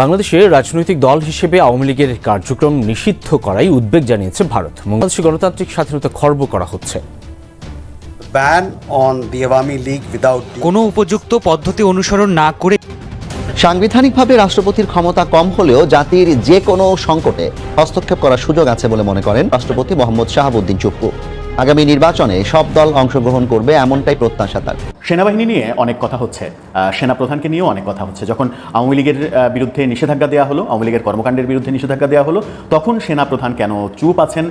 বাংলাদেশে রাজনৈতিক দল হিসেবে আওয়ামী লীগের কার্যক্রম নিষিদ্ধ করাই উদ্বেগ জানিয়েছে ভারত। বাংলাদেশে গণতান্ত্রিক স্বাধীনতা খর্ব করা হচ্ছে। কোনো উপযুক্ত পদ্ধতি অনুসরণ না করে সাংবিধানিকভাবে রাষ্ট্রপতির ক্ষমতা কম হলেও জাতির যে কোনো সংকটে হস্তক্ষেপ করার সুযোগ আছে বলে মনে করেন রাষ্ট্রপতি মোহাম্মদ শাহাবুদ্দিন চুপ্পু আগামী নির্বাচনে সব দল অংশগ্রহণ করবে এমনটাই প্রত্যাশা তার। সেনাবাহিনী নিয়ে অনেক কথা হচ্ছে। আহ, সেনাপ্রধানকে নিয়েও অনেক কথা হচ্ছে। যখন আওয়ামী লীগের বিরুদ্ধে নিষেধাজ্ঞা দেওয়া হলো আওয়ামী লীগের কর্মকাণ্ডের বিরুদ্ধে নিষেধাজ্ঞা দেওয়া হলো তখন সেনাপ্রধান কেন চুপ আছেন?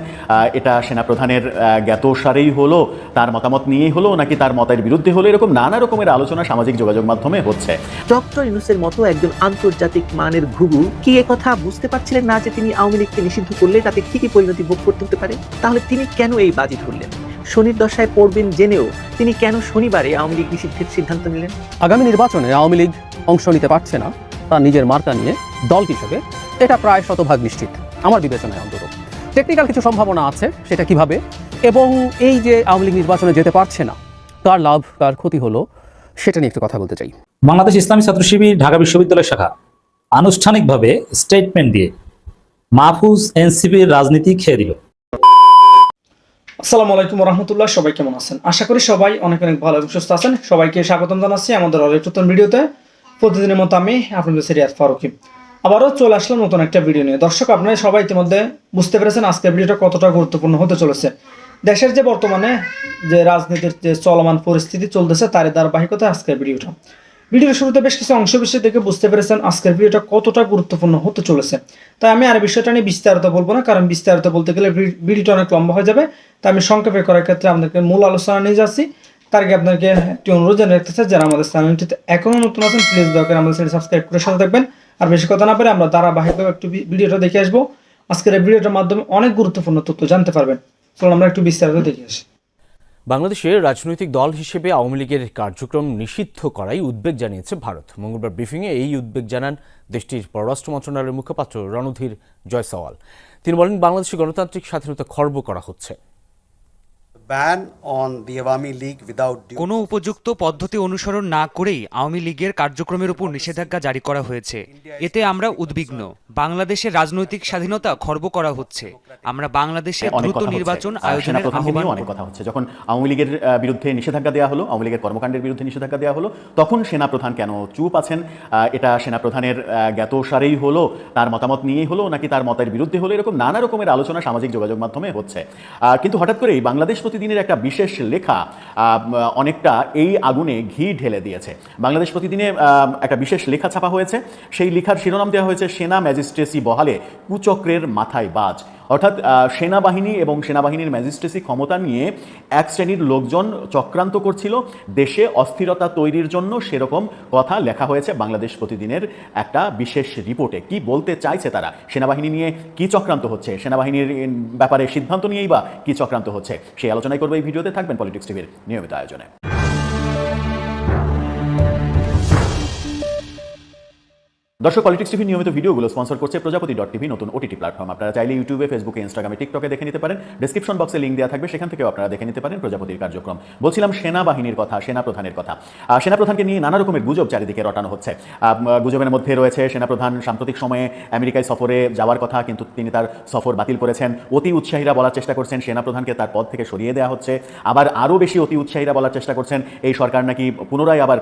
এটা সেনাপ্রধানের জ্ঞাতসারেই হলো তার মতামত নিয়েই হলো নাকি তার মতের বিরুদ্ধে হলো? এরকম নানা রকমের আলোচনা সামাজিক যোগাযোগ মাধ্যমে হচ্ছে। ডক্টর ইউনুসের মতো একজন আন্তর্জাতিক মানের ঘুঘু কি এ কথা বুঝতে পারছিলেন না যে তিনি আওয়ামী লীগকে নিষিদ্ধ করলে তাতে কি কি পরিণতি ভোগ করতে হতে পারে? তাহলে তিনি কেন এই বাজি ধরলেন? শনির দশায় পড়বেন জেনেও তিনি কেন শনিবারে আওয়ামী লীগ নিষিদ্ধের সিদ্ধান্ত নিলেন? আগামী নির্বাচনে আওয়ামী লীগ অংশ নিতে পারছে না তার নিজের মার্কা নিয়ে দল হিসেবে এটা প্রায় শতভাগ নিশ্চিত আমার বিবেচনায় অন্তত। টেকনিক্যাল কিছু সম্ভাবনা আছে সেটা কীভাবে এবং এই যে আওয়ামী লীগ নির্বাচনে যেতে পারছে না তার লাভ কার ক্ষতি হলো সেটা নিয়ে একটু কথা বলতে চাই। বাংলাদেশ ইসলামী ছাত্র শিবির ঢাকা বিশ্ববিদ্যালয় শাখা। আনুষ্ঠানিকভাবে স্টেটমেন্ট দিয়ে মাহফুজ এনসিপির রাজনীতি খেয়ে দিল। আসসালামু আলাইকুম রহমতুল্লাহ সবাই কেমন আছেন? আশা করি সবাই অনেক অনেক ভালো এবং সুস্থ আছেন। সবাইকে স্বাগতম জানাচ্ছি আমাদের অনেক নতুন ভিডিওতে। প্রতিদিনের মতো আমি আপনাদের সিরিয়াস ফারুকি। আবারও চলে আসলাম নতুন একটা ভিডিও নিয়ে। দর্শক, আপনারা সবাই ইতিমধ্যে বুঝতে পেরেছেন আজকের ভিডিওটা কতটা গুরুত্বপূর্ণ হতে চলেছে। দেশের যে বর্তমানে যে রাজনীতির যে চলমান পরিস্থিতি চলতেছে, তারই ধারাবাহিকতায় আজকের ভিডিওটা। ভিডিওর শুরুতে বেশ কিছু অংশ বিষয় দেখে বুঝতে পেরেছেন আজকের ভিডিওটা কতটা গুরুত্বপূর্ণ হতে চলেছে। তাই আমি আর বিষয়টা নিয়ে বিস্তারিত বলব না, কারণ বিস্তারিত বলতে গেলে ভিডিওটা অনেক লম্বা হয়ে যাবে। তাই আমি সংক্ষেপে করার ক্ষেত্রে আপনাদেরকে মূল আলোচনা নিয়ে যাচ্ছি। তার আগে আপনাকে একটি অনুরোধ জানিয়ে রাখতে চাই যারা আমাদের চ্যানেলটিতে এখনও নতুন আছেন প্লিজ দয়া করে আমাদের চ্যানেল সাবস্ক্রাইব করে সাথে থাকবেন। আর বেশি কথা না পারে আমরা ধারাবাহিকভাবে একটু ভিডিওটা দেখে আসব। আজকের এই ভিডিওটার মাধ্যমে অনেক গুরুত্বপূর্ণ তথ্য জানতে পারবেন। চলুন আমরা একটু বিস্তারিত দেখে আসি। বাংলাদেশে রাজনৈতিক দল হিসেবে আওয়ামী লীগের কার্যক্রম নিষিদ্ধ করাই উদ্বেগ জানিয়েছে ভারত। মঙ্গলবার ব্রিফিংয়ে এই উদ্বেগ জানান দেশটির পররাষ্ট্র মন্ত্রণালয়ের মুখপাত্র রণধীর জয়সওয়াল। তিনি বলেন, বাংলাদেশে গণতান্ত্রিক স্বাধীনতা খর্ব করা হচ্ছে। কোনো উপযুক্ত পদ্ধতি অনুসরণ না করেই আওয়ামী লীগের কার্যক্রমের উপর নিষেধাজ্ঞা জারি করা হয়েছে। এতে আমরা উদ্বিগ্ন। বাংলাদেশের রাজনৈতিক স্বাধীনতা খর্ব করা হচ্ছে। আমরা বাংলাদেশে অনেক দ্রুত নির্বাচন আয়োজনের আহ্বান অনেক কথা হচ্ছে। যখন আওয়ামী লীগের বিরুদ্ধে নিষেধাজ্ঞা দেওয়া হলো আওয়ামী লীগের কর্মকাণ্ডের বিরুদ্ধে নিষেধাজ্ঞা দেওয়া হলো তখন সেনাপ্রধান কেন চুপ আছেন? আহ, এটা সেনাপ্রধানের আহ, জ্ঞাতসারেই হলো তার মতামত নিয়েই হলো নাকি তার মতের বিরুদ্ধে হলো এরকম নানা রকমের আলোচনা সামাজিক যোগাযোগ মাধ্যমে হচ্ছে। আহ, কিন্তু হঠাৎ করেই বাংলাদেশ প্রতিদিনের একটা বিশেষ লেখা অনেকটা এই আগুনে ঘি ঢেলে দিয়েছে। বাংলাদেশ প্রতিদিনে একটা বিশেষ লেখা ছাপা হয়েছে। সেই লেখার শিরোনাম দেওয়া হয়েছে, সেনা ম্যাজিস্ট্রেসি বহালে কুচক্রের মাথায় বাজ। অর্থাৎ সেনাবাহিনী এবং সেনাবাহিনীর ম্যাজিস্ট্রেসি ক্ষমতা নিয়ে এক শ্রেণির লোকজন চক্রান্ত করছিল। দেশে অস্থিরতা তৈরির জন্য সেরকম কথা লেখা হয়েছে বাংলাদেশ প্রতিদিনের একটা বিশেষ রিপোর্টে। কি বলতে চাইছে তারা? সেনাবাহিনী নিয়ে কি চক্রান্ত হচ্ছে? সেনাবাহিনীর ব্যাপারে সিদ্ধান্ত নিয়েই বা কি চক্রান্ত হচ্ছে? সেই আলোচনায় করব এই ভিডিওতে। থাকবেন পলিটিক্স টিভির নিয়মিত আয়োজনে। দর্শক পলিটিক্স টিভি নিয়মিত ভিডিওগুলো স্পন্সর করছে প্রজাপতি ডট টিভি নতুন ওটিটি প্ল্যাটফর্ম আপনারা চাইলে ইউটিউবে ফেসবুকে ইনস্টাগ্রামে টিকটকে দেখে নিতে পারেন। ডিসক্রিপশন বক্সে লিঙ্ক দেওয়া থাকবে, সেখান থেকেও আপনারা দেখে নিতে পারেন প্রজাপতির কার্যক্রম। বলছিলাম সেনাবাহিনীর কথা, সেনাপ্রধানের কথা। সেনাপ্রধানকে নিয়ে নানা রকমের গুজব চারিদিকে রটানো হচ্ছে। গুজবের মধ্যে রয়েছে সেনাপ্রধান সাম্প্রতিক সময়ে আমেরিকায় সফরে যাওয়ার কথা, কিন্তু তিনি তার সফর বাতিল করেছেন। অতি উৎসাহীরা বলার চেষ্টা করছেন সেনাপ্রধানকে, তার পদ থেকে সরিয়ে দেওয়া হচ্ছে। আবার আরও বেশি অতি উৎসাহীরা বলার চেষ্টা করছেন, এই সরকার নাকি পুনরায় আবার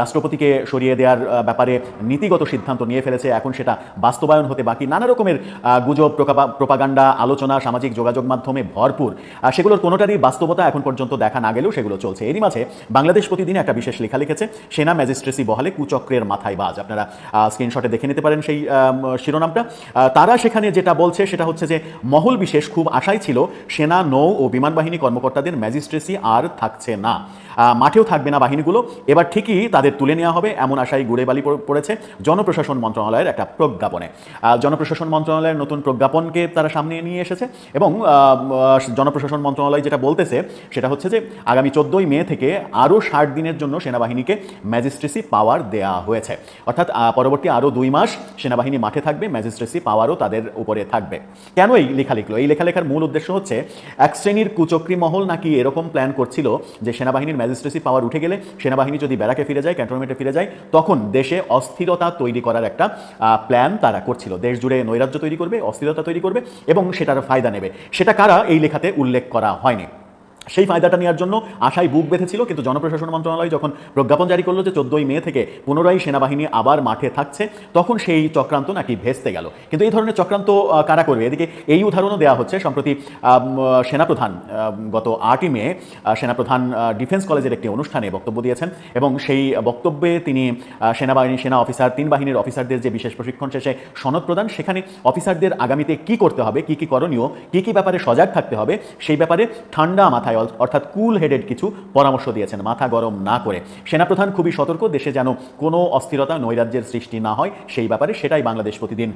রাষ্ট্রপতিকে সরিয়ে দেওয়ার ব্যাপারে নীতিগত সিদ্ধান্ত নিয়ে ফেলেছে, এখন সেটা বাস্তবায়ন হতে বাকি। নানা রকমের গুজব প্রপাগান্ডা, আলোচনা, সামাজিক যোগাযোগ মাধ্যমে ভরপুর। সেগুলোর কোনোটারই বাস্তবতা এখন পর্যন্ত দেখা না গেলেও সেগুলো চলছে। এরই মাঝে বাংলাদেশ প্রতিদিন একটা বিশেষ লেখা লিখেছে, সেনা ম্যাজিস্ট্রেসি বহালে কুচক্রের মাথায় বাজ। আপনারা স্ক্রিনশটে দেখে নিতে পারেন সেই শিরোনামটা। তারা সেখানে যেটা বলছে সেটা হচ্ছে যে, মহল বিশেষ খুব আশাই ছিল, সেনা, নৌ ও বিমান বাহিনী কর্মকর্তাদের ম্যাজিস্ট্রেসি আর থাকছে না। মাঠেও থাকবে না বাহিনীগুলো। এবার ঠিকই তাদের তুলে নেওয়া হবে এমন আশাই গুড়ে বালি পড়েছে জনপ্রশাসন মন্ত্রণালয়ের একটা প্রজ্ঞাপনে। জনপ্রশাসন মন্ত্রণালয়ের নতুন প্রজ্ঞাপনকে তারা সামনে নিয়ে এসেছে এবং জনপ্রশাসন মন্ত্রণালয় যেটা বলতেছে সেটা হচ্ছে যে আগামী চোদ্দোই মে থেকে আরও ষাট দিনের জন্য সেনাবাহিনীকে ম্যাজিস্ট্রেসি পাওয়ার দেয়া হয়েছে। অর্থাৎ পরবর্তী আরও দুই মাস সেনাবাহিনী মাঠে থাকবে, ম্যাজিস্ট্রেসি পাওয়ারও তাদের উপরে থাকবে। কেন এই লেখা লিখলো এই লেখালেখার মূল উদ্দেশ্য হচ্ছে, এক শ্রেণির কুচক্রী মহল নাকি এরকম প্ল্যান করছিল যে সেনাবাহিনীর ম্যাজিস্ট্রেসি পাওয়ার উঠে গেলে সেনাবাহিনী যদি ব্যারাকে ফিরে যায়, ক্যান্টনমেন্টে ফিরে যায়, তখন দেশে অস্থিরতা তৈরি করার একটা প্ল্যান তারা করছিল। দেশ জুড়ে নৈরাজ্য তৈরি করবে, অস্থিরতা তৈরি করবে এবং সেটার ফায়দা নেবে। সেটা কারা? এই লেখাতে উল্লেখ করা হয়নি। সেই ফায়দাটা নেওয়ার জন্য আশায় বুক বেঁধেছিল, কিন্তু জনপ্রশাসন মন্ত্রণালয় যখন প্রজ্ঞাপন জারি করল যে চোদ্দই মে থেকে পুনরায় সেনাবাহিনী আবার মাঠে থাকছে, তখন সেই চক্রান্ত নাকি ভেস্তে গেল। কিন্তু এই ধরনের চক্রান্ত কারা করবে? এদিকে এই উদাহরণও দেওয়া হচ্ছে, সম্প্রতি সেনাপ্রধান গত আটই মে সেনাপ্রধান ডিফেন্স কলেজের একটি অনুষ্ঠানে বক্তব্য দিয়েছেন এবং সেই বক্তব্যে তিনি সেনাবাহিনী, সেনা অফিসার, তিন বাহিনীর অফিসারদের যে বিশেষ প্রশিক্ষণ শেষে সনদ প্রদান, সেখানে অফিসারদের আগামীতে কি করতে হবে, কি কি করণীয়, কি কি ব্যাপারে সজাগ থাকতে হবে, সেই ব্যাপারে ঠান্ডা মাথায় অল- অর্থাৎ কুল হেডেড কিছু পরামর্শ দিয়েছেন, মাথা গরম না করে। সেনাপ্রধান খুবই সতর্ক, দেশে যেন কোনো অস্থিরতা নৈরাজ্যের সৃষ্টি না হয়, সেই ব্যাপারে সেটাই বাংলাদেশ প্রতিদিন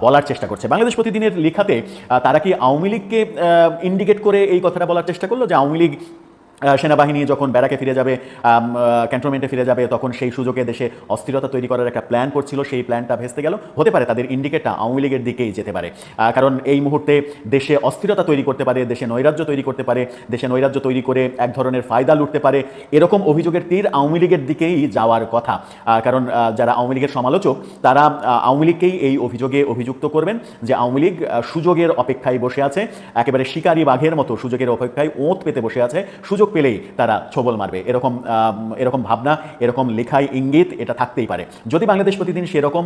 বলার চেষ্টা করছে। বাংলাদেশ প্রতিদিনের লেখাতে তারা কি আওয়ামী লীগকে ইন্ডিকেট করে এই কথাটা বলার চেষ্টা করল? যে আওয়ামী লীগ সেনাবাহিনী যখন ব্যারাকে ফিরে যাবে ক্যান্টনমেন্টে ফিরে যাবে, তখন সেই সুযোগে দেশে অস্থিরতা তৈরি করার একটা প্ল্যান করছিল। সেই প্ল্যানটা ভেস্তে গেল। হতে পারে তাদের ইন্ডিকেটটা আওয়ামী লীগের দিকেই যেতে পারে। কারণ এই মুহূর্তে দেশে অস্থিরতা তৈরি করতে পারে, দেশে নৈরাজ্য তৈরি করতে পারে, দেশে নৈরাজ্য তৈরি করে এক ধরনের ফায়দা লুটতে পারে। এরকম অভিযোগের তীর আওয়ামী লীগের দিকেই যাওয়ার কথা। কারণ যারা আওয়ামী লীগের সমালোচক, তারা আওয়ামী লীগকেই এই অভিযোগে অভিযুক্ত করবেন যে আওয়ামী লীগ সুযোগের অপেক্ষায় বসে আছে। একেবারে শিকারী বাঘের মতো সুযোগের অপেক্ষায় ওঁত পেতে বসে আছে। সুযোগ পেলেই তারা ছবল মারবে। এরকম এরকম ভাবনা, এরকম লেখায় ইঙ্গিত এটা থাকতেই পারে। যদি বাংলাদেশ প্রতিদিন সেরকম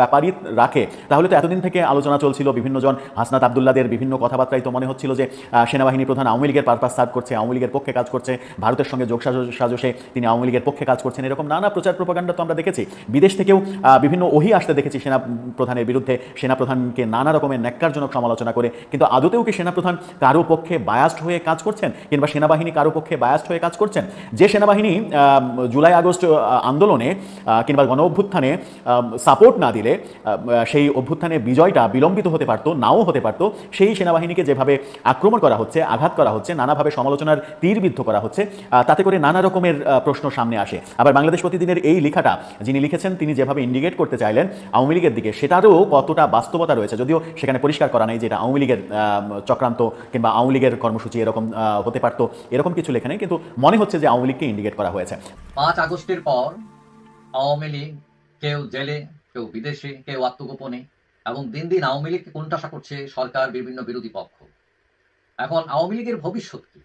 ব্যাপারই রাখে, তাহলে তো এতদিন থেকে আলোচনা চলছিল বিভিন্ন জন হাসনাত আবদুল্লাদের বিভিন্ন কথাবার্তায় তো মনে হচ্ছিল যে সেনাবাহিনী প্রধান আওয়ামী লীগের পারপাস সার্ভ করছে, আওয়ামী লীগের পক্ষে কাজ করছে, ভারতের সঙ্গে যোগ সাজসে তিনি আওয়ামী লীগের পক্ষে কাজ করছেন, এরকম নানা প্রচার প্রপাগান্ডা তো আমরা দেখেছি। বিদেশ থেকেও বিভিন্ন ওহি আসতে দেখেছি সেনা প্রধানের বিরুদ্ধে। সেনাপ্রধানকে নানা রকমের ন্যাক্কারজনক সমালোচনা করে, কিন্তু আদতেও কি সেনাপ্রধান কারও পক্ষে বায়াস্ট হয়ে কাজ করছেন? কিংবা সেনাবাহিনী কারও পক্ষে বায়াস্ট হয়ে কাজ করছেন। যে সেনাবাহিনী জুলাই আগস্ট আন্দোলনে কিংবা গণ অভ্যুত্থানে সাপোর্ট না দিলে সেই অভ্যুত্থানে বিজয়টা বিলম্বিত হতে পারতো, নাও হতে পারতো, সেই সেনাবাহিনীকে যেভাবে আক্রমণ করা হচ্ছে, আঘাত করা হচ্ছে, নানাভাবে সমালোচনার তীরবিদ্ধ করা হচ্ছে তাতে করে নানা রকমের প্রশ্ন সামনে আসে। আবার বাংলাদেশ প্রতিদিনের এই লেখাটা যিনি লিখেছেন, তিনি যেভাবে ইন্ডিকেট করতে চাইলেন, আওয়ামী লীগের দিকে, সেটারও কতটা বাস্তবতা রয়েছে, যদিও সেখানে পরিষ্কার করা নেই যে এটা আওয়ামী লীগের চক্রান্ত কিংবা আওয়ামী লীগের কর্মসূচি এরকম হতে পারতো, এরকম কিছু লেখা নেই, কিন্তু মনে হচ্ছে যে আওয়ামী লীগকে ইন্ডিকেট করা হয়েছে। পাঁচ আগস্টের পর আওয়ামী লীগ কেউ জেলে, কেউ বিদেশে, কেউ আত্মগোপনে, এবং দিন দিন আওয়ামী লীগকে কোণঠাসা করছে সরকার, বিভিন্ন বিরোধী পক্ষ। এখন আওয়ামী লীগের ভবিষ্যৎ কি?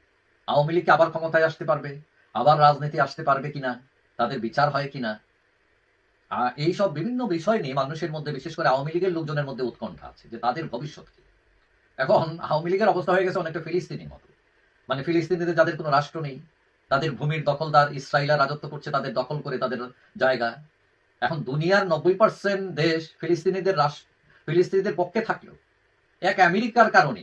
আওয়ামী লীগকে আবার ক্ষমতায় আসতে পারবে? আবার রাজনীতি আসতে পারবে কিনা? তাদের বিচার হয় কিনা? আর এইসব বিভিন্ন বিষয় নিয়ে মানুষের মধ্যে, বিশেষ করে আওয়ামী লীগের লোকজনের মধ্যে উৎকণ্ঠা আছে যে তাদের ভবিষ্যৎ কি? এখন আওয়ামী লীগের অবস্থা হয়ে গেছে অনেকটা ফিলিস্তিনির মতো। মানে ফিলিস্তিনিদের যাদের কোনো রাষ্ট্র নেই, তাদের ভূমির দখলদার ইসরায়েলরা রাজত্ব করছে, তাদের দখল করে তাদের জায়গা। এখন দুনিয়ার নব্বই পার্সেন্ট দেশ ফিলিস্তিনিদের ফিলিস্তিনিদের পক্ষে থাকলেও এক আমেরিকার কারণে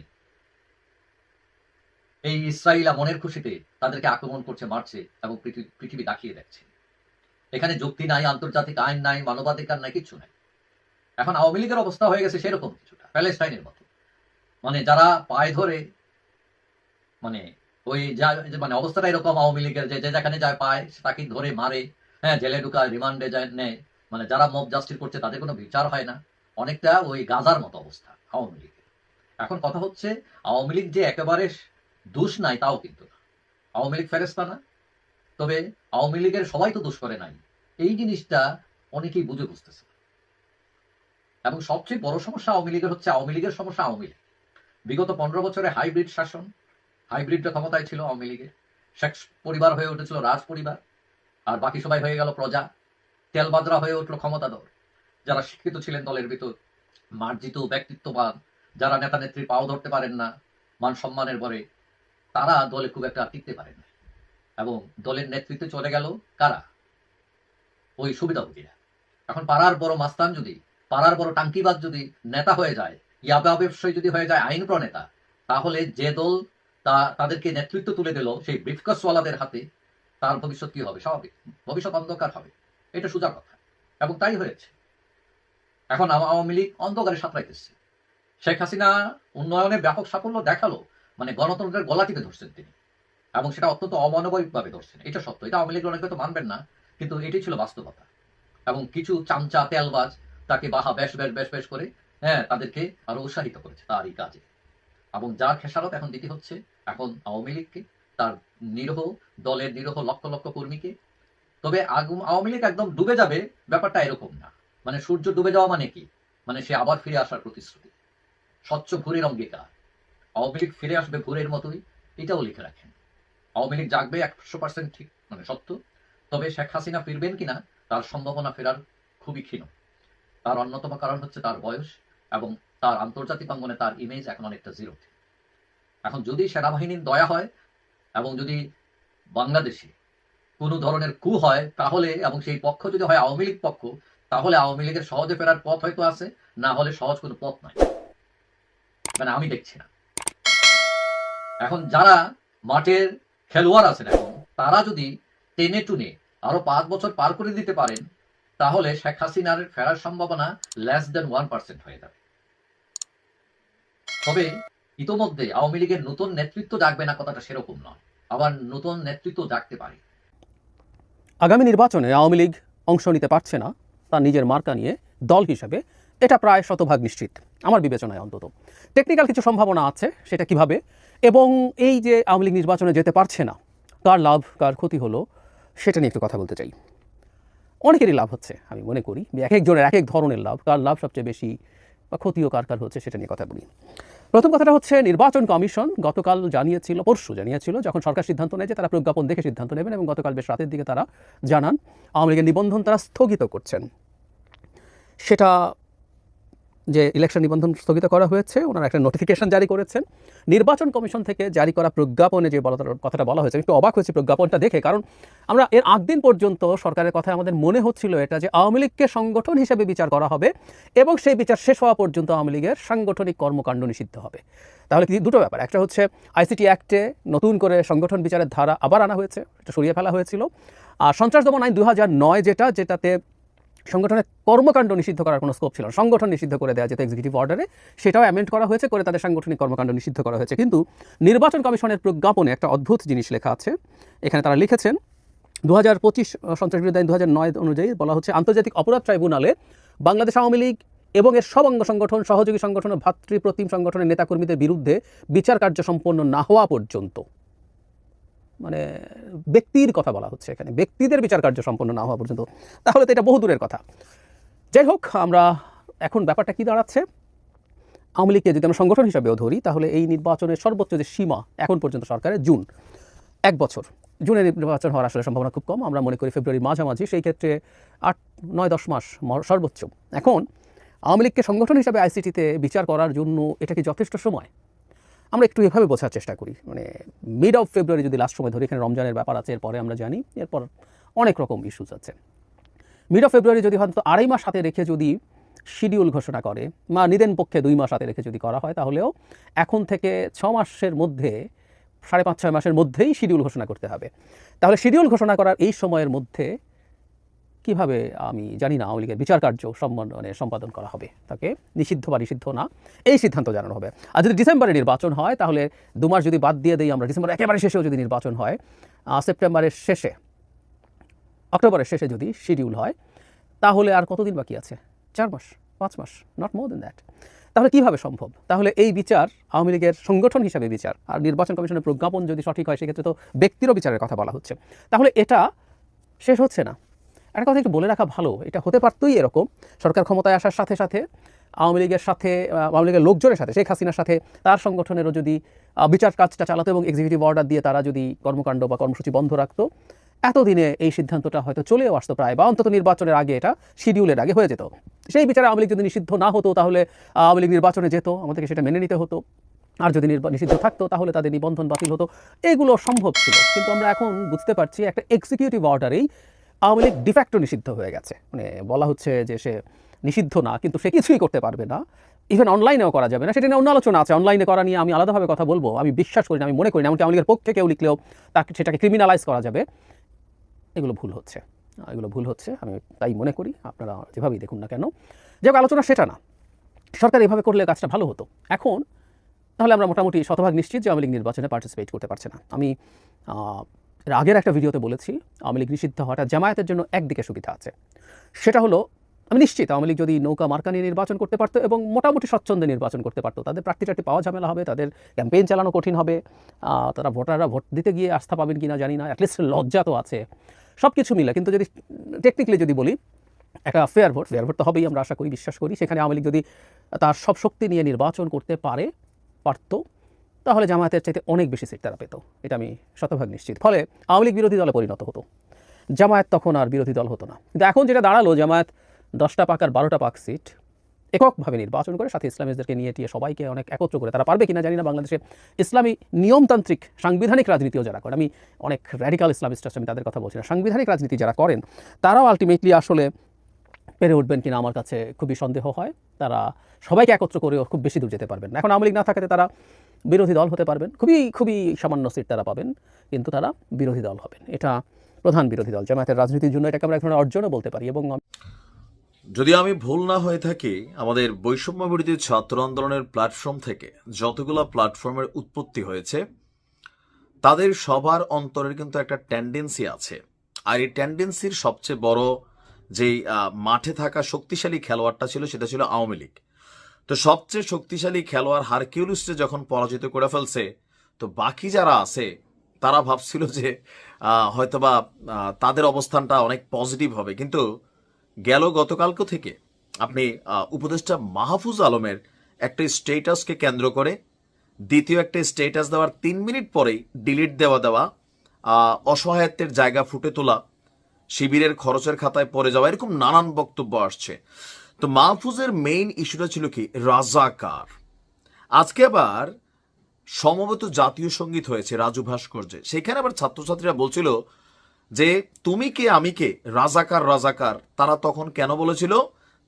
এই ইসরায়েলা মনের খুশিতে তাদেরকে আক্রমণ করছে, মারছে এবং পৃথিবী পৃথিবী দেখিয়ে দেখছে এখানে যুক্তি নাই, আন্তর্জাতিক আইন নাই, মানবাধিকার নাই কিছু নাই। এখন আওয়ামী লীগের অবস্থা হয়ে গেছে সেরকম কিছুটা, প্যালেস্টাইনের মতো। মানে যারা পায়ে ধরে মানে ওই যা মানে অবস্থাটা এরকম আওয়ামী লীগের, যে যেখানে যায় পায় তাকে ধরে মারে হ্যাঁ জেলে ঢুকায়, রিমান্ডে যায়, নেয়। মানে যারা মব জাস্টিস করছে, তাদের কোনো বিচার হয় না। অনেকটা ওই গাজার মতো অবস্থা আওয়ামী লীগের। এখন কথা হচ্ছে, আওয়ামী লীগ যে একেবারে দোষ নাই, তাও কিন্তু না। আওয়ামী লীগ ফেরেস্তা না। তবে আওয়ামী লীগের সবাই তো দোষ করে নাই। এই জিনিসটা অনেকেই বুঝে বুঝতেছে এবং সবচেয়ে বড় সমস্যা আওয়ামী লীগের হচ্ছে, আওয়ামী লীগের সমস্যা আওয়ামী লীগ। বিগত পনেরো বছরে হাইব্রিড শাসন হাইব্রিডটা ক্ষমতায় ছিল আওয়ামী লীগের। শেখ পরিবার হয়ে উঠেছিল রাজ পরিবার আর বাকি সবাই হয়ে গেল প্রজা। তেলবাদরা হয়ে উঠল ক্ষমতাধর। যারা শিক্ষিত ছিলেন দলের ভিতর, মার্জিত ব্যক্তিত্ববান, যারা নেতা নেত্রী পাও ধরতে পারেন না, মান সম্মানের পরে, তারা দলে খুব একটা টিকতে পারেন না। এবং দলের নেতৃত্বে চলে গেল কারা? ওই সুবিধাভোগীরা। এখন পাড়ার বড় মাস্তান যদি, পাড়ার বড় টাঙ্কিবাজ যদি নেতা হয়ে যায়, ইয়াবা ব্যবসায়ী যদি হয়ে যায় আইন প্রণেতা তাহলে যে দল তা, তাদেরকে নেতৃত্ব তুলে দিল সেই ব্রিফকাসওয়ালাদের হাতে, তার ভবিষ্যৎ কি হবে? স্বাভাবিক। ভবিষ্যৎ অন্ধকার হবে। এটা সোজা কথা। এবং তাই হয়েছে। এখন আওয়ামী লীগ অন্ধকারে সাঁতরাইতেছে। শেখ হাসিনা উন্নয়নে ব্যাপক সাফল্য দেখাল মানে গণতন্ত্রের গলা টিপে ধরছেন তিনি। এবং সেটা অত্যন্ত অমানবিকভাবে ধরছেন। এটা সত্য। এটা আওয়ামী লীগ অনেকে মানবেন না, কিন্তু এটাই ছিল বাস্তবতা। এবং কিছু চামচা, তেলবাজ তাকে বাহা, বেশ বেশ বেশ বেশ করে হ্যাঁ তাদেরকে আরও উৎসাহিত করেছে তার এই কাজে। এবং যার খেসারত এখন দিতে হচ্ছে এখন আওয়ামী লীগকে, তার নিরহ দলের নিরহ লক্ষ লক্ষ কর্মীকে। তবে আওয়ামী লীগ একদম ডুবে যাবে, ব্যাপারটা এরকম না। মানে সূর্য ডুবে যাওয়া মানে কি? মানে সে আবার ফিরে আসার প্রতিশ্রুতি। স্বচ্ছ ভোরের অঙ্গীকার। আওয়ামী লীগ ফিরে আসবে ভোরের মতোই, এটাও লিখে রাখেন। আওয়ামী লীগ জাগবে একশো পার্সেন্ট ঠিক মানে সত্য। তবে শেখ হাসিনা ফিরবেন কিনা, তার সম্ভাবনা ফেরার খুবই ক্ষীণ। তার অন্যতম কারণ হচ্ছে তার বয়স এবং তার আন্তর্জাতিক অঙ্গনে তার ইমেজ এখন অনেকটা জিরো এখন যদি সেনাবাহিনীর দয়া হয় এবং যদি বাংলাদেশে কোনো ধরনের কু হয়, তাহলে এবং সেই পক্ষ যদি হয় আওয়ামী লীগ পক্ষ, তাহলে আওয়ামী লীগের সহজে ফেরার পথ হয়তো আছে, না হলে সহজ কোনো পথ নয় মানে আমি দেখছি না। এখন যারা মাঠের খেলোয়াড় আছেন এখন, তারা যদি টেনে টুনে আরও পাঁচ বছর পার করে দিতে পারেন, তাহলে শেখ হাসিনার ফেরার সম্ভাবনা লেস দেন ওয়ান পার্সেন্ট হয়ে যাবে। তবে ইতোমধ্যে আওয়ামী লীগের নতুন নেতৃত্ব জাগবে না কথাটা সেরকম নয়। আবার নতুন নেতৃত্ব জাগতে পারে। আগামী নির্বাচনে আওয়ামী লীগ অংশ নিতে পারছে না তার নিজের মার্কা নিয়ে দল হিসেবে এটা প্রায় শতভাগ নিশ্চিত, আমার বিবেচনায় অন্তত। টেকনিক্যাল কিছু সম্ভাবনা আছে, সেটা কীভাবে? এবং এই যে আওয়ামী লীগ নির্বাচনে যেতে পারছে না, কার লাভ, কার ক্ষতি হলো, সেটা নিয়ে একটু কথা বলতে চাই। অনেকেরই লাভ হচ্ছে, আমি মনে করি, এক একজনের এক এক ধরনের লাভ, কার লাভ সবচেয়ে বেশি বা ক্ষতিও কার কার হচ্ছে সেটা নিয়ে কথা বলি। প্রথম কথাটা হচ্ছে, নির্বাচন কমিশন গতকাল জানিয়েছিল, পরশু জানিয়েছিল, যখন সরকার সিদ্ধান্ত নেয় যে তারা প্রজ্ঞাপন দেখে সিদ্ধান্ত নেবেন এবং গতকাল বেশ রাতের দিকে তারা জানান, আওয়ামী লীগের নিবন্ধন তারা স্থগিত করছেন। সেটা যে ইলেকশন নিবন্ধন স্থগিত করা হয়েছে, ওনারা একটা নোটিফিকেশন জারি করেছেন। নির্বাচন কমিশন থেকে জারি করা প্রজ্ঞাপনে যে কথাটা বলা হয়েছে একটু অবাক হয়েছি প্রজ্ঞাপনটা দেখে, কারণ আমরা এর আগ দিন পর্যন্ত সরকারের কথায় আমাদের মনে হচ্ছিল এটা যে আওয়ামী লীগকে সংগঠন হিসেবে বিচার করা হবে এবং সেই বিচার শেষ হওয়া পর্যন্ত আওয়ামী লীগের সাংগঠনিক কর্মকাণ্ড নিষিদ্ধ হবে। তাহলে দুটো ব্যাপার, একটা হচ্ছে আইসিটি অ্যাক্টে নতুন করে সংগঠন বিচারের ধারা আবার আনা হয়েছে, এটা সরিয়ে ফেলা হয়েছিল। আর সন্ত্রাস দমন আইন দু যেটা, যেটাতে সংগঠনের কর্মকাণ্ড নিষিদ্ধ করার কোনো স্কোপ ছিল না। সংগঠন নিষিদ্ধ করে দেওয়া যেত এক্সিকিউটিভ অর্ডারে সেটাও অ্যামেন্ড করা হয়েছে, করে তাদের সাংগঠনিক কর্মকাণ্ড নিষিদ্ধ করা হয়েছে। কিন্তু নির্বাচন কমিশনের প্রজ্ঞাপনে একটা অদ্ভুত জিনিস লেখা আছে। এখানে তারা লিখেছেন দু হাজার পঁচিশ সন্ত্রাস বিরোধী আইন দু হাজার নয় অনুযায়ী বলা হচ্ছে, আন্তর্জাতিক অপরাধ ট্রাইব্যুনালে বাংলাদেশ আওয়ামী লীগ এবং এর সব অঙ্গ সংগঠন, সহযোগী সংগঠন ও ভাতৃপ্রতিম সংগঠনের নেতাকর্মীদের বিরুদ্ধে বিচার কার্য সম্পন্ন না হওয়া পর্যন্ত। মানে ব্যক্তির কথা বলা হচ্ছে এখানে। ব্যক্তিদের বিচার কার্য সম্পন্ন না হওয়া পর্যন্ত। তাহলে তো এটা বহু দূরের কথা। যাই হোক, আমরা এখন ব্যাপারটা কি দাঁড়াচ্ছে? আওয়ামী লীগকে যদি আমরা সংগঠন হিসাবেও ধরি, তাহলে এই নির্বাচনের সর্বোচ্চ যে সীমা এখন পর্যন্ত সরকারের জুন, এক বছর। জুনে নির্বাচন হওয়ার আসলে সম্ভাবনা খুব কম। আমরা মনে করি ফেব্রুয়ারির মাঝামাঝি, সেই ক্ষেত্রে আট, নয়, দশ মাস সর্বোচ্চ। এখন আওয়ামী লীগকে সংগঠন হিসাবে আইসিটিতে বিচার করার জন্য এটা কি যথেষ্ট সময়? আমরা একটু এভাবে বোঝার চেষ্টা করি। মানে মিড অফ ফেব্রুয়ারি যদি লাস্ট সময় ধরি, এখানে রমজানের ব্যাপার আছে, এরপরে আমরা জানি, এরপর অনেক রকম ইস্যুস আছে। মিড অফ ফেব্রুয়ারি যদি হয়তো আড়াই মাস হাতে রেখে যদি শিডিউল ঘোষণা করে, বা নিদেন পক্ষে দুই মাস হাতে রেখে যদি করা হয়, তাহলেও এখন থেকে ছ মাসের মধ্যে, সাড়ে পাঁচ, ছয় মাসের মধ্যেই শিডিউল ঘোষণা করতে হবে। তাহলে শিডিউল ঘোষণা করার এই সময়ের মধ্যে কীভাবে আমি জানি না, আওয়ামী লীগের বিচার কার্য সম্মানে সম্পাদন করা হবে। তাকে নিষিদ্ধ বা নিষিদ্ধ না, এই সিদ্ধান্ত জানানো হবে। আর যদি ডিসেম্বরে নির্বাচন হয়, তাহলে দু মাস যদি বাদ দিয়ে দেই আমরা, ডিসেম্বর একেবারে শেষেও যদি নির্বাচন হয় সেপ্টেম্বরের শেষে, অক্টোবরের শেষে যদি শিডিউল হয়, তাহলে আর কতদিন বাকি আছে? চার মাস, পাঁচ মাস নট মোর দেন দ্যাট তাহলে কীভাবে সম্ভব? তাহলে এই বিচার আওয়ামী লীগের সংগঠন হিসাবে বিচার, আর নির্বাচন কমিশনের প্রজ্ঞাপন যদি সঠিক হয়, সেক্ষেত্রে তো ব্যক্তিরও বিচারের কথা বলা হচ্ছে। তাহলে এটা শেষ হচ্ছে না। একটা কথা একটু বলে রাখা ভালো, এটা হতে পারতই এরকম। সরকার ক্ষমতায় আসার সাথে সাথে, আওয়ামী লীগের সাথে আওয়ামী লীগের লোকজনের সাথে, শেখ হাসিনার সাথে, তার সংগঠনেরও যদি বিচার কাজটা চালাতো এবং এক্সিকিউটিভ অর্ডার দিয়ে তারা যদি কর্মকাণ্ড বা কর্মসূচি বন্ধ রাখতো, এতদিনে এই সিদ্ধান্তটা হয়তো চলেও আসতো প্রায়, বা অন্তত নির্বাচনের আগে এটা শিডিউলের আগে হয়ে যেত। সেই বিচারে আওয়ামী লীগ যদি নিষিদ্ধ না হতো, তাহলে আওয়ামী লীগ নির্বাচনে যেত, আমাদেরকে সেটা মেনে নিতে হতো। আর যদি নিষিদ্ধ থাকতো, তাহলে তাদের নিবন্ধন বাতিল হতো। এগুলো সম্ভব ছিল, কিন্তু আমরা এখন বুঝতে পারছি একটা এক্সিকিউটিভ অর্ডারেই আওয়ামী লীগ ডিফ্যাক্টো নিষিদ্ধ হয়ে গেছে। মানে বলা হচ্ছে যে সে নিষিদ্ধ না, কিন্তু সে কিছুই করতে পারবে না। ইভেন অনলাইনেও করা যাবে না। সেটা নিয়ে অন্য আলোচনা আছে। অনলাইনে করা নিয়ে আমি আলাদাভাবে কথা বলব। আমি বিশ্বাস করি না, আমি মনে করি না। এমনকি আওয়ামী লীগের পক্ষে কেউ লিখলেও তাকে, সেটাকে ক্রিমিনালাইজ করা যাবে। এগুলো ভুল হচ্ছে। এগুলো ভুল হচ্ছে। আমি তাই মনে করি। আপনারা যেভাবেই দেখুন না কেন। যে আলোচনা সেটা না। সরকার এভাবে করলে কাজটা ভালো হতো। এখন তাহলে আমরা মোটামুটি শতভাগ নিশ্চিত যে আওয়ামী লীগ নির্বাচনে পার্টিসিপেট করতে পারছে না। আমি এর আগের একটা ভিডিওতে বলেছি, আওয়ামী লীগ নিষিদ্ধ হওয়াটা জামায়াতের জন্য একদিকে সুবিধা আছে। সেটা হলো, আমি নিশ্চিত আওয়ামী লীগ যদি নৌকা মার্কা নিয়ে নির্বাচন করতে পারতো এবং মোটামুটি স্বচ্ছন্দে নির্বাচন করতে পারতো, তাদের প্রার্থী টার্থী পাওয়া ঝামেলা হবে, তাদের ক্যাম্পেইন চালানো কঠিন হবে তারা ভোটাররা ভোট দিতে গিয়ে আস্থা পাবেন কিনা জানি না অ্যাটলিস্ট লজ্জা তো আছে। সব কিছু মিলে, কিন্তু যদি টেকনিক্যালি যদি বলি, একটা ফেয়ার ভোট ফেয়ার ভোট তো হবেই, আমরা আশা করি, বিশ্বাস করি, সেখানে আওয়ামী লীগ যদি তার সব শক্তি নিয়ে নির্বাচন করতে পারে, পারতো তাহলে জামায়াতের চাইতে অনেক বেশি সিট তারা পেত। এটা আমি শতভাগ নিশ্চিত। ফলে আওয়ামী লীগ বিরোধী দলে পরিণত হতো। জামায়াত তখন আর বিরোধী দল হতো না। কিন্তু এখন যেটা দাঁড়াল, জামায়াত দশটা পাক আর বারোটা পাক সিট এককভাবে নির্বাচন করে, সাথে ইসলামীদেরকে নিয়ে টিয়ে সবাইকে অনেক একত্র করে। তারা পারবে কিনা জানি না, বাংলাদেশে ইসলামী নিয়মতান্ত্রিক, সাংবিধানিক রাজনীতিও যারা করেন, আমি অনেক র্যাডিক্যাল ইসলামিস্ট আমি তাদের কথা বলছি না, সাংবিধানিক রাজনীতি যারা করেন, তারাও আলটিমেটলি আসলে পেরে উঠবেন কিনা আমার কাছে খুবই সন্দেহ হয়। তারা সবাইকে একত্র করেও খুব বেশি দূর যেতে পারবেন এখন আওয়ামী লীগ না থাকাতে তারা বিরোধী দল হতে পারবেন। খুবই খুবই সামান্য সিট তারা পাবেন, কিন্তু তারা বিরোধী দল হবেন। এটা প্রধান বিরোধী দল। জামায়াতের রাজনীতির জন্য এটাকে আমরা এক ধরনের অর্জনও বলতে পারি এবং যদি আমি ভুল না হয়ে থাকি, আমাদের বৈষম্য বিরোধী ছাত্র আন্দোলনের প্ল্যাটফর্ম থেকে যতগুলো প্ল্যাটফর্মের উৎপত্তি হয়েছে, তাদের সবার অন্তরের কিন্তু একটা টেন্ডেন্সি আছে। আর এই টেন্ডেন্সির সবচেয়ে বড় যেই মাঠে থাকা শক্তিশালী খেলোয়াড়টা ছিল, সেটা ছিল আওয়ামী লীগ। তো সবচেয়ে শক্তিশালী খেলোয়াড় হারকিউলিসকে যখন পরাজিত করে ফেলছে, তো বাকি যারা আছে, তারা ভাবছিল যে হয়তোবা তাদের অবস্থানটা অনেক পজিটিভ হবে। কিন্তু গেল গতকালকে থেকে আপনি উপদেষ্টা মাহফুজ আলমের একটা স্টেটাসকে কেন্দ্র করে দ্বিতীয় একটা স্টেটাস দেওয়ার তিন মিনিট পরেই ডিলিট দেওয়া দেওয়া অসহায়ত্বের জায়গা ফুটে তোলা, শিবিরের খরচের খাতায় পড়ে যাওয়া, এরকম নানান বক্তব্য আসছে। তো মাহফুজের মেইন ইস্যুটা ছিল কি? রাজাকার। আজকে আবার সমবেত জাতীয় সংগীত হয়েছে রাজু ভাস্কর্যে। সেখানে আবার ছাত্রছাত্রীরা বলছিল যে, তুমি কে, আমি কে? রাজাকার রাজাকার। তারা তখন কেন বলেছিল?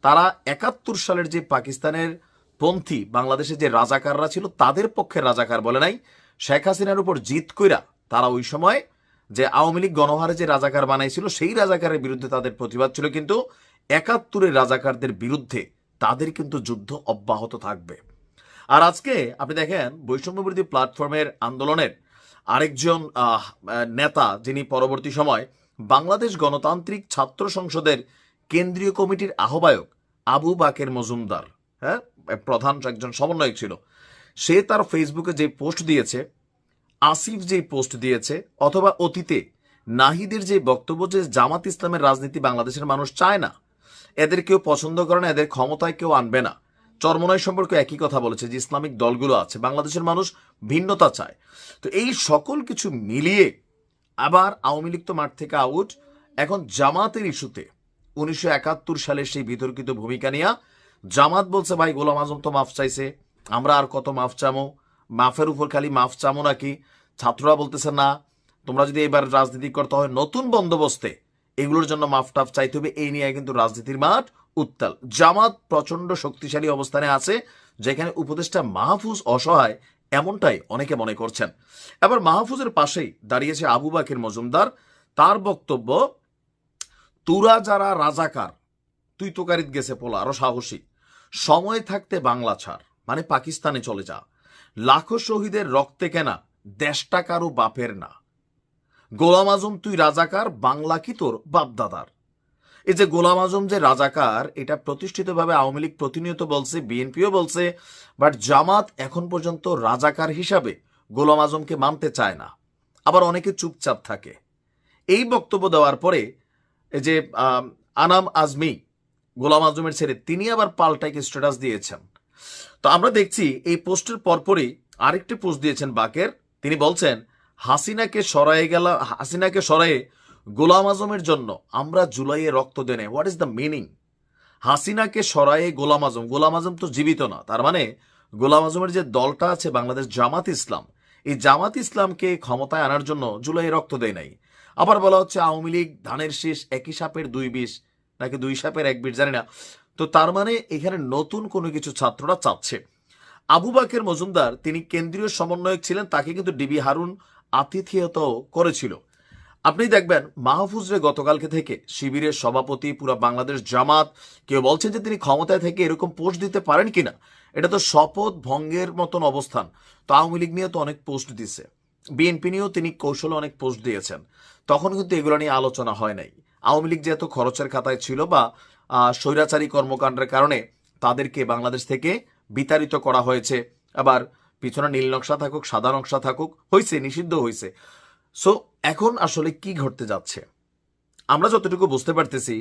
তারা একাত্তর সালের যে পাকিস্তানের পন্থী বাংলাদেশে যে রাজাকাররা ছিল, তাদের পক্ষে রাজাকার বলে নাই। শেখ হাসিনার উপর জিত কইরা তারা ওই সময় যে আওয়ামী লীগ গণহারে যে রাজাকার বানাইছিল, সেই রাজাকারের বিরুদ্ধে তাদের প্রতিবাদ ছিল। কিন্তু একাত্তরের রাজাকারদের বিরুদ্ধে তাদের কিন্তু যুদ্ধ অব্যাহত থাকবে। আর আজকে আপনি দেখেন বৈষম্য বিরোধী প্ল্যাটফর্মের আন্দোলনের আরেকজন নেতা যিনি পরবর্তী সময় বাংলাদেশ গণতান্ত্রিক ছাত্র সংসদের কেন্দ্রীয় কমিটির আহ্বায়ক আবু বাকের মজুমদার হ্যাঁ প্রধান একজন সমন্বয়ক ছিল। সে তার ফেসবুকে যে পোস্ট দিয়েছে, আসিফ যে পোস্ট দিয়েছে, অথবা অতীতে নাহিদের যে বক্তব্য যে জামাত ইসলামের রাজনীতি বাংলাদেশের মানুষ চায় না এদের কেউ পছন্দ করে না, এদের ক্ষমতায় কেউ আনবে না। চরমনয় সম্পর্কে একই কথা বলেছে যে ইসলামিক দলগুলো আছে, বাংলাদেশের মানুষ ভিন্নতা চায়। তো এই সকল কিছু মিলিয়ে আবার আওয়ামী লীগ তো মাঠ থেকে আউট এখন জামাতের ইস্যুতে উনিশশো একাত্তর সালের সেই বিতর্কিত ভূমিকা নিয়ে জামাত বলছে, ভাই, গোলাম আজম তো মাফ চাইছে, আমরা আর কত মাফ চামো? মাফের উপর খালি মাফ চামো নাকি? ছাত্ররা বলতেছে, না, তোমরা যদি এবার রাজনীতি করতে হয় নতুন বন্দোবস্তে এগুলোর জন্য মাফ টাফ চাইতে হবে। এই নিয়ে কিন্তু রাজনীতির মাঠ উত্তাল। জামাত প্রচণ্ড শক্তিশালী অবস্থানে আছে, যেখানে উপদেষ্টা মাহফুজ অসহায় এমনটাই অনেকে মনে করছেন। এবার মাহফুজের পাশেই দাঁড়িয়েছে আবু বাকের মজুমদার। তার বক্তব্য, তুরা যারা রাজাকার, তুই তোকারিত গেছে পোলা, আরও সাহসী। সময় থাকতে বাংলা ছাড় মানে পাকিস্তানে চলে যা। লাখো শহীদের রক্তে কেনা, দেশটা কারও বাপের না। গোলাম আজম, তুই রাজাকার, বাংলা কি তোর বাপদাদার? এই যে গোলাম আজম যে রাজাকার, এটা প্রতিষ্ঠিতভাবে আওয়ামী লীগ প্রতিনিয়ত বলছে, বিএনপিও বলছে, বাট জামাত এখন পর্যন্ত রাজাকার হিসাবে গোলাম আজমকে মানতে চায় না। আবার অনেকে চুপচাপ থাকে। এই বক্তব্য দেওয়ার পরে, এই যে আনাম আজমি, গোলাম আজমের ছেড়ে তিনি আবার পাল্টাইকে স্ট্যাটাস দিয়েছেন। তো আমরা দেখছি, এই পোস্টের পরপরই আরেকটি পোস্ট দিয়েছেন বাকের। তিনি বলছেন হাসিনাকে সরায়ে গেল, হাসিনাকে সরায়ে গোলাম আজমের জন্য আমরা জুলাইয়ে রক্ত দেনে হোয়াট ইজ দ্য মিনিং হাসিনাকে সরায়ে গোলাম আজম গোলাম আজম তো জীবিত না। তার মানে গোলাম আজমের যে দলটা আছে বাংলাদেশ জামাত ইসলাম, এই জামাত ইসলামকে ক্ষমতায় আনার জন্য জুলাইয়ে রক্ত দেয় নাই। আবার বলা হচ্ছে আওয়ামী লীগ ধানের শেষ একই সাপের দুই বিষ, নাকি দুই সাপের এক বিষ, জানি না। তো তার মানে এখানে নতুন কোনো কিছু ছাত্ররা চাচ্ছে। আবু বাকের মজুমদার, তিনি কেন্দ্রীয় সমন্বয়ক ছিলেন, তাকে কিন্তু ডিবি হারুন আতিথিয়ত করেছিল। আপনি দেখবেন, মাহফুজরে গতকালকে থেকে শিবিরের সভাপতি পুরা বাংলাদেশ জামাত, কেউ বলছেন যে তিনি ক্ষমতায় থেকে এরকম পোস্ট দিতে পারেন কিনা, এটা তো শপথ ভঙ্গের মতন অবস্থান। তো আওয়ামী লীগ নিয়ে তো অনেক পোস্ট দিছে। বিএনপি নিয়েও তিনি কৌশলে অনেক পোস্ট দিয়েছেন। তখন কিন্তু এগুলো নিয়ে আলোচনা হয় নাই। আওয়ামী লীগ যেহেতু খরচের খাতায় ছিল বা স্বৈরাচারী কর্মকাণ্ডের কারণে তাদেরকে বাংলাদেশ থেকে বিতাড়িত করা হয়েছে। আবার পিছনে নীল নকশা থাকুক, সাদা নকশা থাকুক হয়েছে নিষিদ্ধ হয়েছে সো এখন আসলে কি ঘটতে যাচ্ছে? আমরা যতটুকু বুঝতে পারতেছি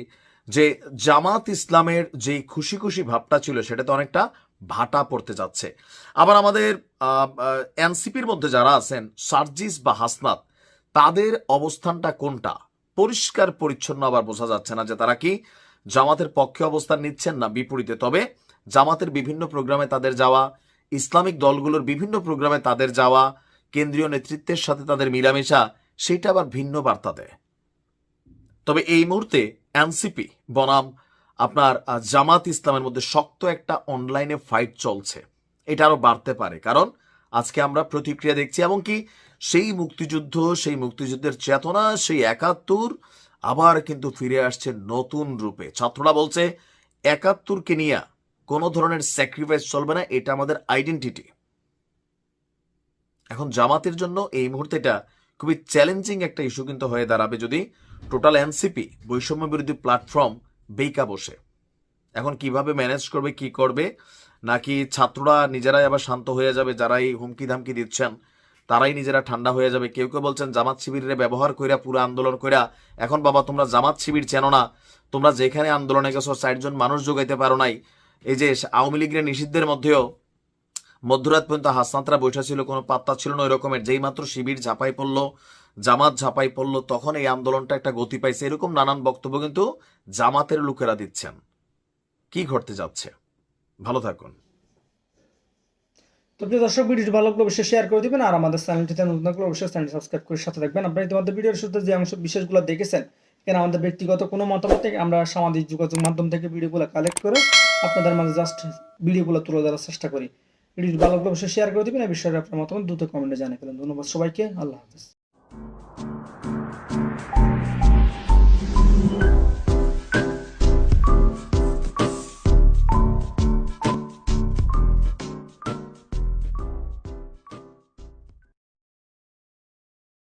যে জামাত ইসলামের যে খুশি খুশি ভাবটা ছিল, সেটা তো অনেকটা ভাটা পড়তে যাচ্ছে। আবার আমাদের এনসিপির মধ্যে যারা আছেন, সার্জিস বা হাসনাত, তাদের অবস্থানটা কোনটা? পরিষ্কার, পরিচ্ছন্ন আবার বোঝা যাচ্ছে না যে তারা কি জামাতের পক্ষে অবস্থান নিচ্ছেন না বিপরীতে। তবে জামাতের বিভিন্ন প্রোগ্রামে তাদের যাওয়া ইসলামিক দলগুলোর বিভিন্ন প্রোগ্রামে তাদের যাওয়া, কেন্দ্রীয় নেতৃত্বের সাথে তাদের মিলামেশা, সেটা আবার ভিন্ন বার্তা দেয়। তবে এই মুহূর্তে এনসিপি, বনাম, আপনার জামাত ইসলামের মধ্যে শক্ত একটা অনলাইনে ফাইট চলছে। এটা আরও বাড়তে পারে, কারণ আজকে আমরা প্রতিক্রিয়া দেখছি এমনকি সেই মুক্তিযুদ্ধ, সেই মুক্তিযুদ্ধের চেতনা, সেই একাত্তর আবার কিন্তু ফিরে আসছে নতুন রূপে। ছাত্ররা বলছে, একাত্তরকে নিয়ে কোনো ধরনের স্যাক্রিফাইস চলবে না, এটা আমাদের আইডেন্টিটি এখন জামাতের জন্য এই মুহূর্তে এটা খুবই চ্যালেঞ্জিং একটা ইস্যু কিন্তু হয়ে দাঁড়াবে যদি টোটাল এনসিপি বৈষম্য বিরোধী প্ল্যাটফর্ম বেইকা বসে। এখন কীভাবে ম্যানেজ করবে, কি করবে, নাকি ছাত্ররা নিজেরাই আবার শান্ত হয়ে যাবে যারা এই হুমকি ধামকি দিচ্ছেন, তারাই নিজেরা ঠান্ডা হয়ে যাবে? কেউ কেউ বলছেন, জামাত শিবিরের ব্যবহার কইরা, পুরো আন্দোলন কইরা, এখন বাবা তোমরা জামাত শিবির চেনো না, তোমরা যেখানে আন্দোলনে গেছো চারজন মানুষ যোগাইতে পারো নাই এই যে আওয়ামী লীগের নিষিদ্ধের মধ্যেও মধ্যরাত পর্যন্ত হাসনাতরা বৈঠা ছিল, কোনো পাত্তা ছিল না ওই রকমের। যেই মাত্র শিবির ঝাঁপাই পড়ল, জামাত ঝাঁপাই পড়ল, তখন এই আন্দোলনটা একটা গতি পাইছে। এরকম নানান বক্তব্য কিন্তু জামাতের লোকেরা দিচ্ছেন। কি ঘটতে যাচ্ছে? ভালো থাকুন। তো প্রিয় দর্শক, ভিডিওটি ভালো লাগলে অবশ্যই শেয়ার করে দিবেন, আর আমাদের চ্যানেলটিতে নতুন থাকলে অবশ্যই চ্যানেল সাবস্ক্রাইব করে সাথে থাকবেন। আপনারা ইতিমধ্যে ভিডিওর শুরুতে যে অংশ বিশেষগুলো দেখেছেন, এখানে আমাদের ব্যক্তিগত কোনো মতামত থেকে আমরা সামাজিক যোগাযোগ মাধ্যম থেকে ভিডিওগুলো কালেক্ট করে আপনাদের মাঝে জাস্ট ভিডিওগুলো তুলে ধরার চেষ্টা করি। ভিডিওটি ভালো লাগলে অবশ্যই শেয়ার করে দেবেন। এই বিষয়ে আপনার মতামত দ্রুত কমেন্টে জানিয়ে ফেলেন। ধন্যবাদ সবাইকে। আল্লাহ হাফেজ।